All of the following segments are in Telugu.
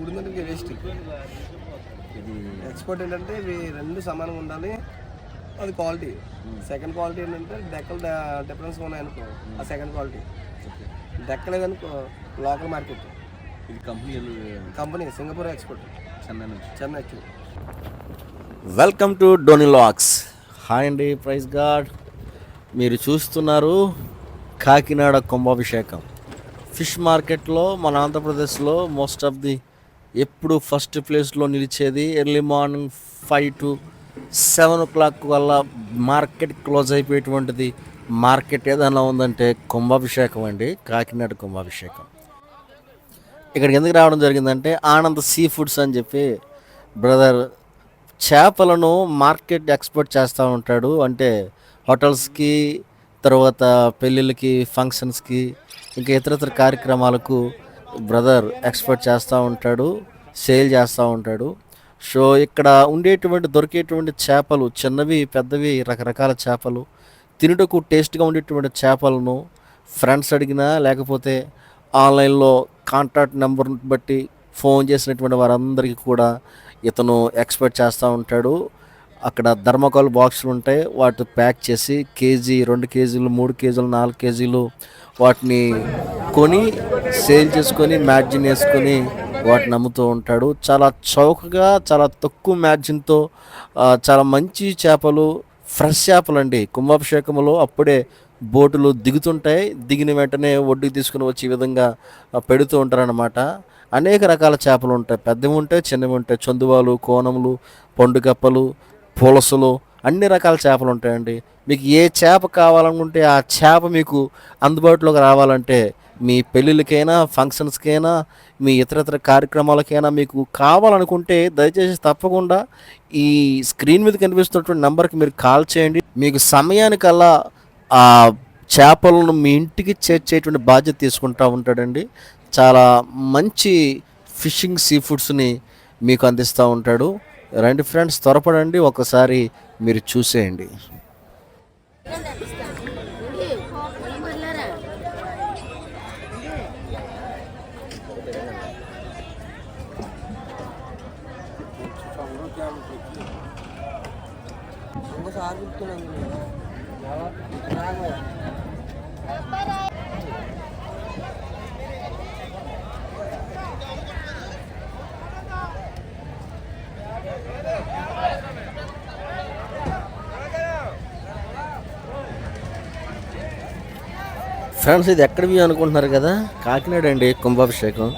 ఉడినందుకు వేస్ట్ ఇది ఎక్స్పోర్ట్ ఏంటంటే ఇవి రెండు సమానంగా ఉండాలి. అది క్వాలిటీ సెకండ్ క్వాలిటీ ఏంటంటే డెక్కలు డిఫరెన్స్ ఉన్నాయనుకో ఆ సెకండ్ క్వాలిటీ డెక్కలేదనుకో లోకల్ మార్కెట్ ఇది company company Singapore export Chennai నుంచి. చెన్నై యాక్చువల్ వెల్కమ్ టు డోనీ లాక్స్ హాయ్ అండి ప్రైజ్ గాడ్ మీరు చూస్తున్నారు కాకినాడ కుంభాభిషేకం. ఫిష్ మార్కెట్లో మన ఆంధ్రప్రదేశ్లో మోస్ట్ ఆఫ్ ది ఎప్పుడు ఫస్ట్ ప్లేస్లో నిలిచేది early morning five to seven o'clock వల్ల మార్కెట్ క్లోజ్ అయిపోయేటువంటిది మార్కెట్ ఏదైనా ఉందంటే కుంభాభిషేకం అండి కాకినాడ కుంభాభిషేకం. ఇక్కడికి ఎందుకు రావడం జరిగిందంటే ఆనంద్ సీ ఫుడ్స్ అని చెప్పి బ్రదర్ చేపలను మార్కెట్ ఎక్స్పోర్ట్ చేస్తూ ఉంటాడు. అంటే హోటల్స్కి తర్వాత పెళ్ళిళ్ళకి ఫంక్షన్స్కి ఇంకా ఇతరతర కార్యక్రమాలకు బ్రదర్ ఎక్స్పర్ట్ చేస్తూ ఉంటాడు సేల్ చేస్తూ ఉంటాడు. సో ఇక్కడ ఉండేటువంటి దొరికేటువంటి చేపలు చిన్నవి పెద్దవి రకరకాల చేపలు తినుటకు టేస్ట్గా ఉండేటువంటి చేపలను ఫ్రెండ్స్ అడిగినా లేకపోతే ఆన్లైన్లో కాంటాక్ట్ నెంబర్ బట్టి ఫోన్ చేసినటువంటి వారందరికీ కూడా ఇతను ఎక్స్పెక్ట్ చేస్తూ ఉంటాడు. అక్కడ ధర్మకోల్ బాక్సులు ఉంటాయి. వాటి ప్యాక్ చేసి కేజీ రెండు కేజీలు మూడు కేజీలు నాలుగు కేజీలు వాటిని కొని సేల్ చేసుకొని మ్యాగ్జిన్ వేసుకొని వాటిని అమ్ముతూ ఉంటాడు. చాలా చౌకగా చాలా తక్కువ మ్యాగ్జిన్తో చాలా మంచి చేపలు ఫ్రెష్ చేపలు అండి. కుంభాభిషేకంలో అప్పుడే బోటులు దిగుతుంటాయి. దిగిన వెంటనే ఒడ్డుకు తీసుకుని వచ్చి ఈ విధంగా పెడుతూ ఉంటారనమాట అనేక రకాల చేపలు ఉంటాయి. పెద్దవి ఉంటాయి చిన్నవి ఉంటాయి. చందువాలు కోనములు పండుగప్పలు పులసలు అన్ని రకాల చేపలు ఉంటాయండి. మీకు ఏ చేప కావాలనుకుంటే ఆ చేప మీకు అందుబాటులోకి రావాలంటే మీ పెళ్ళిళ్ళకైనా ఫంక్షన్స్కైనా మీ ఇతరతర కార్యక్రమాలకైనా మీకు కావాలనుకుంటే దయచేసి తప్పకుండా ఈ స్క్రీన్ మీద కనిపిస్తున్నటువంటి నెంబర్కి మీరు కాల్ చేయండి. మీకు సమయానికల్లా ఆ చేపలను మీ ఇంటికి చేర్చేటువంటి బాధ్యత తీసుకుంటూ ఉంటాడండి. చాలా మంచి ఫిషింగ్ సీ ఫుడ్స్ని మీకు అందిస్తూ ఉంటాడు. రండి ఫ్రెండ్స్ త్వరపడండి ఒకసారి మీరు చూసేయండి. ఫ్రెండ్స్ ఇది ఎక్కడ వ్యూ అనుకుంటున్నారు కదా? కాకినాడ అండి కుంభాభిషేకం.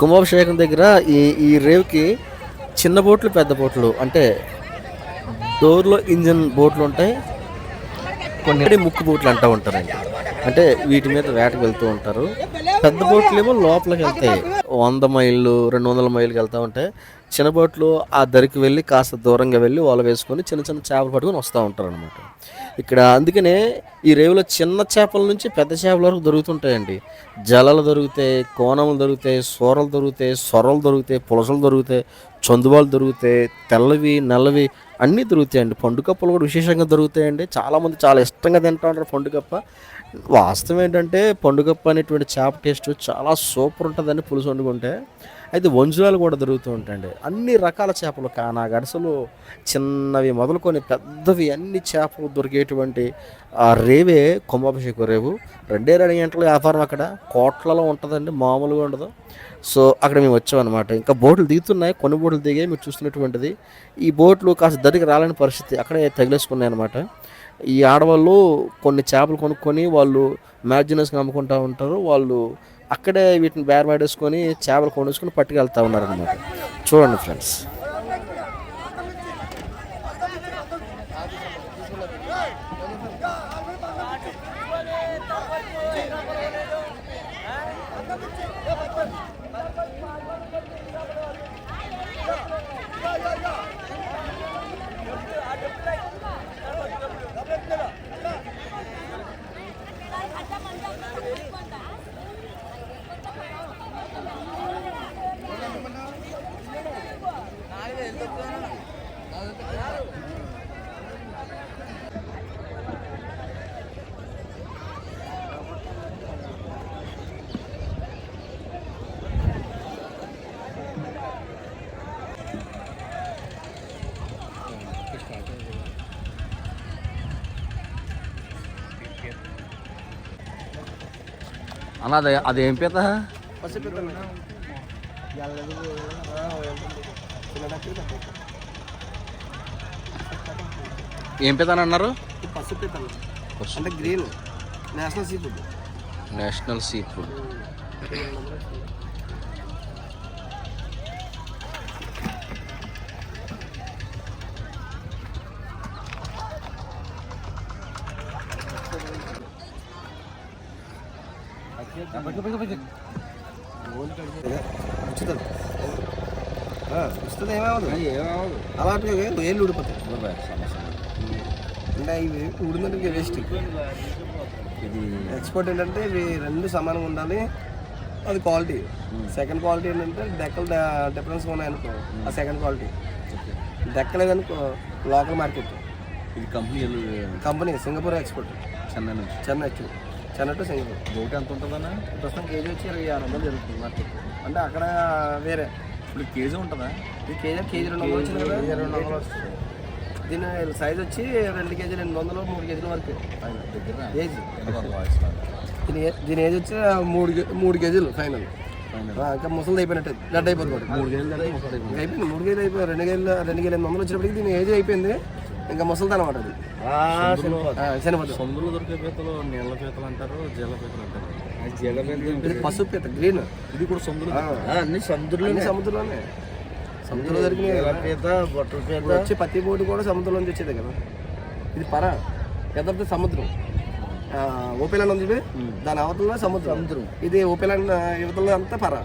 కుంభాభిషేకం దగ్గర ఈ ఈ రేవుకి చిన్న బోట్లు పెద్ద బోట్లు అంటే డోర్లో ఇంజన్ బోట్లు ఉంటాయి. కొన్ని ముక్కు బోట్లు అంటూ ఉంటారండి. అంటే వీటి మీద వేటకు వెళ్తూ ఉంటారు. పెద్ద బోట్లు ఏమో లోపలికి వెళ్తాయి వంద మైళ్ళు రెండు వందల మైళ్ళకి వెళ్తూ ఉంటాయి చిన్న బోట్లు ఆ దరికి వెళ్ళి కాస్త దూరంగా వెళ్ళి వల వేసుకొని చిన్న చిన్న చేపలు పట్టుకొని వస్తూ ఉంటారు అనమాట ఇక్కడ అందుకనే ఈ రేవులో చిన్న చేపల నుంచి పెద్ద చేపల వరకు దొరుకుతుంటాయండి. జలలు దొరుకుతాయి కోనములు దొరుకుతాయి సూరలు దొరుకుతాయి సొరలు దొరుకుతాయి పులసలు దొరుకుతాయి చందువాలు దొరుకుతాయి తెల్లవి నల్లవి అన్నీ దొరుకుతాయండి. పండుగప్పలు కూడా విశేషంగా దొరుకుతాయండి. చాలామంది చాలా ఇష్టంగా తింటూ ఉంటారు పండుగప్ప వాస్తవం ఏంటంటే పండుగప్ప అనేటువంటి చేప టేస్ట్ చాలా సూపర్ ఉంటుందండి పులుసు వండుకుంటే. అయితే వంజురాలు కూడా దొరుకుతూ ఉంటాయండి. అన్ని రకాల చేపలు కానా గడసలు చిన్నవి మొదలుకొని పెద్దవి అన్ని చేపలు దొరికేటువంటి ఆ రేవే కుంభాభిషేకం రేవు. రెండే రెండు గంటల వ్యాపారం అక్కడ. కోట్లలో ఉంటుందండి మామూలుగా ఉండదు. సో అక్కడ మేము వచ్చామన్నమాట. ఇంకా బోట్లు దిగుతున్నాయి కొన్ని బోట్లు దిగే మీరు చూస్తున్నటువంటిది. ఈ బోట్లు కాస్త దగ్గరికి రాలని పరిస్థితి అక్కడే తగిలేసుకున్నాయి అనమాట ఈ ఆడవాళ్ళు కొన్ని చేపలు కొనుక్కొని వాళ్ళు మ్యాజినస్గా అమ్ముకుంటూ ఉంటారు. వాళ్ళు అక్కడే వీటిని బేరమాడేసుకొని చేపలు కొనుకొని పట్టుకెళ్తూ ఉన్నారనమాట చూడండి ఫ్రెండ్స్. అన్న అదే అదేం పీత? ఏం పీత అని అన్నారు? అంటే green national seafood national seafood ఉచితం ఉచితం ఏమవదు అలాంటివి ఏళ్ళు ఊడిపోతాయి అంటే ఇవి ఊడిందంటే వేస్ట్ ఇది ఎక్స్పోర్ట్ ఏంటంటే ఇవి రెండు సమానంగా ఉండాలి అది క్వాలిటీ సెకండ్ క్వాలిటీ ఏంటంటే డెక్కలు డిఫరెన్స్ ఉన్నాయనుకో ఆ సెకండ్ క్వాలిటీ దెక్కలేదనుకో లోకల్ మార్కెట్ ఇది company company Singapore export Chennai నుంచి. Chennai Chennai to Singapore. ఒకటి ఎంత ఉంటుందన్నా? ప్రస్తుతం కేజీ వచ్చి ఇరవై ఆరు వందలు జరుగుతుంది మార్కెట్ అంటే అక్కడ వేరే. ఇప్పుడు కేజీ ఉంటుందా? ఇది కేజీ కేజీ రెండు వందలు వచ్చింది కదా? రెండు వందలు వస్తుంది. దీని సైజ్ వచ్చి రెండు కేజీలు రెండు వందలు మూడు కేజీల వరకు. ఏజ్ దీని దీని ఏజ్ వచ్చి మూడు మూడు కేజీలు ఫైనల్ ఇంకా ముసలి అయిపోయినట్టు. గడ్డ అయిపోతుంది. మూడు ఇంకా అయిపోయింది. మూడు కేజీలు అయిపోయి రెండు కేజీలు రెండు కేజీలు ఎనిమిది వందలు వచ్చినప్పటికి దీని ఏజ్ అయిపోయింది. ఇంకా ముసలిది అనమాట అది. సొందులో దొరికే పీతలు నీళ్ళ పీతలు అంటారు జీల పీతలు అంటారు. జీల పసుపు పీత గ్రీన్. ఇది కూడా సొందులు అన్ని సముద్రంలో అన్ని సముద్రంలోనే. సముద్రంలో దొరికినాయి. పీత బొట్టల వచ్చి పత్తి బోటు కూడా సముద్రంలో నుంచి వచ్చేది కదా. ఇది పర పెద్ద సముద్రం. ఆ, ఓపెలాండ్ ఉంది దాని అవతల సముద్రం. సముద్రం. ఇది ఓపెలాండ్ యువతల అంతా పర.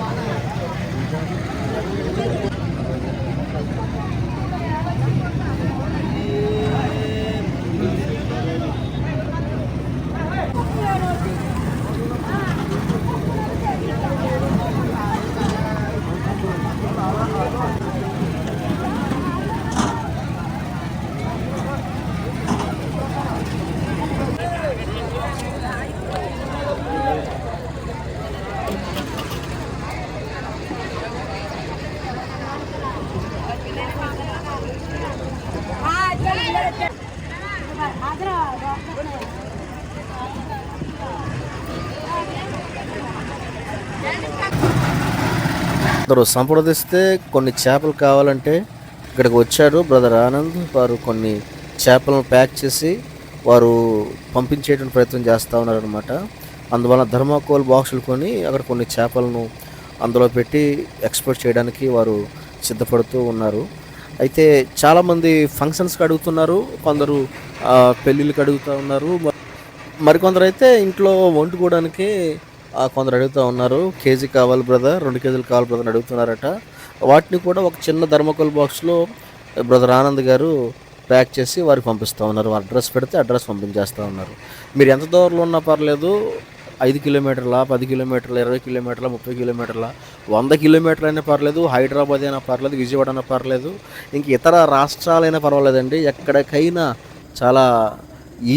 అతడు సంప్రదిస్తే కొన్ని చేపలు కావాలంటే ఇక్కడికి వచ్చారు బ్రదర్ ఆనంద్. వారు కొన్ని చేపలను ప్యాక్ చేసి వారు పంపించేటువంటి ప్రయత్నం చేస్తూ ఉన్నారనమాట అందువల్ల ధర్మాకోల్ బాక్సులు కొని అక్కడ కొన్ని చేపలను అందులో పెట్టి ఎక్స్పోర్ట్ చేయడానికి వారు సిద్ధపడుతూ ఉన్నారు. అయితే చాలామంది ఫంక్షన్స్కి అడుగుతున్నారు కొందరు పెళ్ళిళ్ళకి అడుగుతూ ఉన్నారు. మరికొందరు అయితే ఇంట్లో వండుకోవడానికి కొందరు అడుగుతూ ఉన్నారు. కేజీ కావాలి బ్రదర్ రెండు కేజీలు కావాలి బ్రదర్ అని అడుగుతున్నారట. వాటిని కూడా ఒక చిన్న ధర్మకోల్ బాక్స్లో బ్రదర్ ఆనంద్ గారు ప్యాక్ చేసి వారికి పంపిస్తూ ఉన్నారు. అడ్రస్ పెడితే అడ్రస్ పంపించేస్తూ ఉన్నారు. మీరు ఎంత దూరంలో ఉన్నా పర్లేదు ఐదు కిలోమీటర్ల పది కిలోమీటర్ల ఇరవై కిలోమీటర్ల ముప్పై కిలోమీటర్ల వంద కిలోమీటర్లు అయినా పర్లేదు హైదరాబాద్ అయినా పర్లేదు విజయవాడ అయినా పర్లేదు ఇంక ఇతర రాష్ట్రాలైనా పర్వాలేదండి. ఎక్కడికైనా చాలా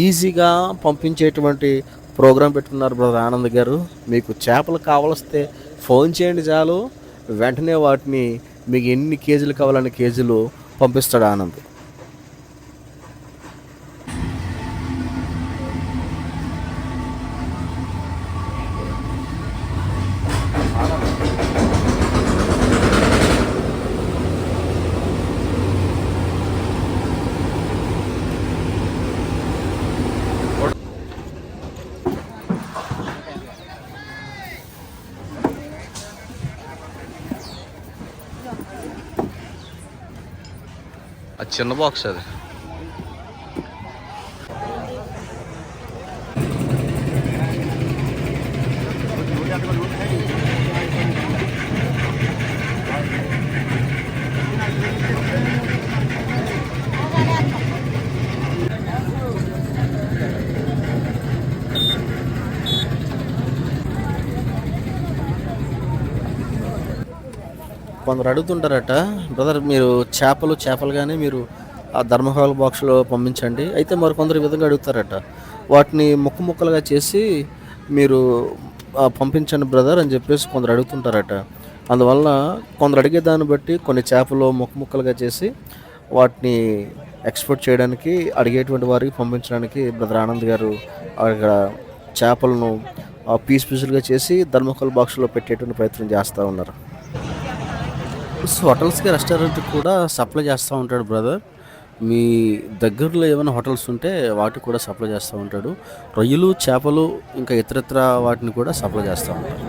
ఈజీగా పంపించేటువంటి ప్రోగ్రాం పెట్టుకున్నారు బ్రదర్ ఆనంద్ గారు. మీకు చేపలు కావలిస్తే ఫోన్ చేయండి చాలు. వెంటనే వాటిని మీకు ఎన్ని కేజీలు కావాలన్న కేజీలు పంపిస్తాడు ఆనంద్. అది చిన్న బాక్స్ అది. కొందరు అడుగుతుంటారట బ్రదర్ మీరు చేపలు చేపలు కానీ మీరు ఆ ధర్మహాల్ బాక్స్లో పంపించండి. అయితే మరి కొందరు ఈ విధంగా అడుగుతారట వాటిని ముక్కు ముక్కలుగా చేసి మీరు పంపించండి బ్రదర్ అని చెప్పేసి కొందరు అడుగుతుంటారట. అందువల్ల కొందరు అడిగే దాన్ని బట్టి కొన్ని చేపలు ముక్కు ముక్కలుగా చేసి వాటిని ఎక్స్పోర్ట్ చేయడానికి అడిగేటువంటి వారికి పంపించడానికి బ్రదర్ ఆనంద్ గారు అక్కడ చేపలను పీస్ పీసులుగా చేసి ధర్మకోల్ బాక్స్లో పెట్టేటువంటి ప్రయత్నం చేస్తూ ఉన్నారు. హోటల్స్కి రెస్టారెంట్కి కూడా సప్లై చేస్తూ ఉంటాడు బ్రదర్ మీ దగ్గరలో ఏమైనా హోటల్స్ ఉంటే వాటికి కూడా సప్లై చేస్తూ ఉంటాడు. రొయ్యలు చేపలు ఇంకా ఇతరత్ర వాటిని కూడా సప్లై చేస్తూ ఉంటాడు.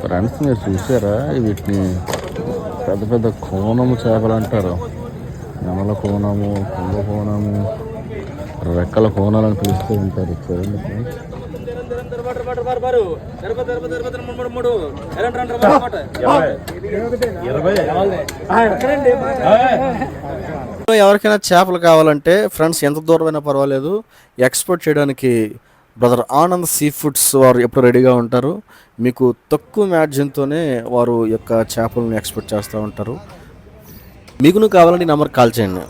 ఫ్రెండ్స్ మీరు చూసారా? వీటిని పెద్ద పెద్ద కోనము చేపలు అంటారు. నెమల కోనము కొంగ కోనము రెక్కల కోనాలని పిలుస్తూ ఉంటారు. చూడండి ఫ్రెండ్స్ ఎవరికైనా చేపలు కావాలంటే ఫ్రెండ్స్ ఎంత దూరమైనా పర్వాలేదు. ఎక్స్పోర్ట్ చేయడానికి బ్రదర్ ఆనంద్ సీ ఫుడ్స్ వారు ఎప్పుడు రెడీగా ఉంటారు. మీకు తక్కువ మ్యార్జిన్తోనే వారు యొక్క చేపలను ఎక్స్పోర్ట్ చేస్తూ ఉంటారు. మీకును కావాలంటే ఈ నెంబర్ కాల్ చేయండి.